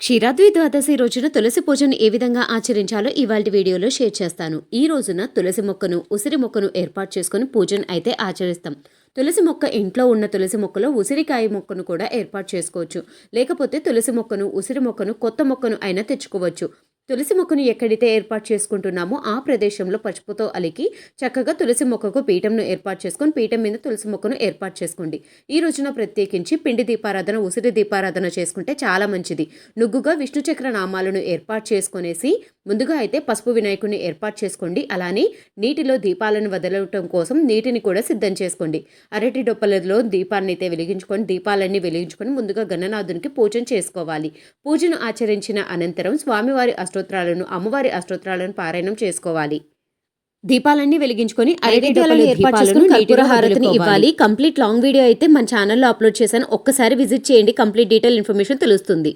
క్షీరాద్వి ద్వాదశి రోజున తులసి పూజను ఏ విధంగా ఆచరించాలో ఇవాళ వీడియోలో షేర్ చేస్తాను. ఈ రోజున తులసి మొక్కను ఉసిరి మొక్కను ఏర్పాటు చేసుకుని పూజను అయితే ఆచరిస్తాం. తులసి మొక్క ఇంట్లో ఉన్న తులసి మొక్కలో ఉసిరికాయ మొక్కను కూడా ఏర్పాటు చేసుకోవచ్చు. లేకపోతే తులసి మొక్కను ఉసిరి మొక్కను కొత్త మొక్కను అయినా తెచ్చుకోవచ్చు. తులసి మొక్కను ఎక్కడైతే ఏర్పాటు చేసుకుంటున్నామో ఆ ప్రదేశంలో పసుపుతో అలికి చక్కగా తులసి మొక్కకు పీఠంను ఏర్పాటు చేసుకొని పీఠం మీద తులసి మొక్కను ఏర్పాటు చేసుకోండి. ఈ రోజున ప్రత్యేకించి పిండి దీపారాధన ఉసిరి దీపారాధన చేసుకుంటే చాలా మంచిది. నుగ్గుగా విష్ణు చక్ర నామాలను ఏర్పాటు చేసుకునేసి ముందుగా అయితే పసుపు వినాయకుడిని ఏర్పాటు చేసుకోండి. అలానే నీటిలో దీపాలను వదలటం కోసం నీటిని కూడా సిద్ధం చేసుకోండి. అరటి డొప్పలలో దీపాన్ని అయితే వెలిగించుకొని దీపాలన్నీ వెలిగించుకొని ముందుగా గణనాథునికి పూజను చేసుకోవాలి. పూజను ఆచరించిన అనంతరం స్వామివారి అష్టోత్తరాలను అమ్మవారి అష్టోత్తరాలను పారాయణం చేసుకోవాలి. దీపాలన్నీ వెలిగించుకొని హారతిని ఇవ్వాలి. కంప్లీట్ లాంగ్ వీడియో అయితే మన ఛానల్లో అప్లోడ్ చేశాను. ఒక్కసారి విజిట్ చేయండి. కంప్లీట్ డీటెయిల్ ఇన్ఫర్మేషన్ తెలుస్తుంది.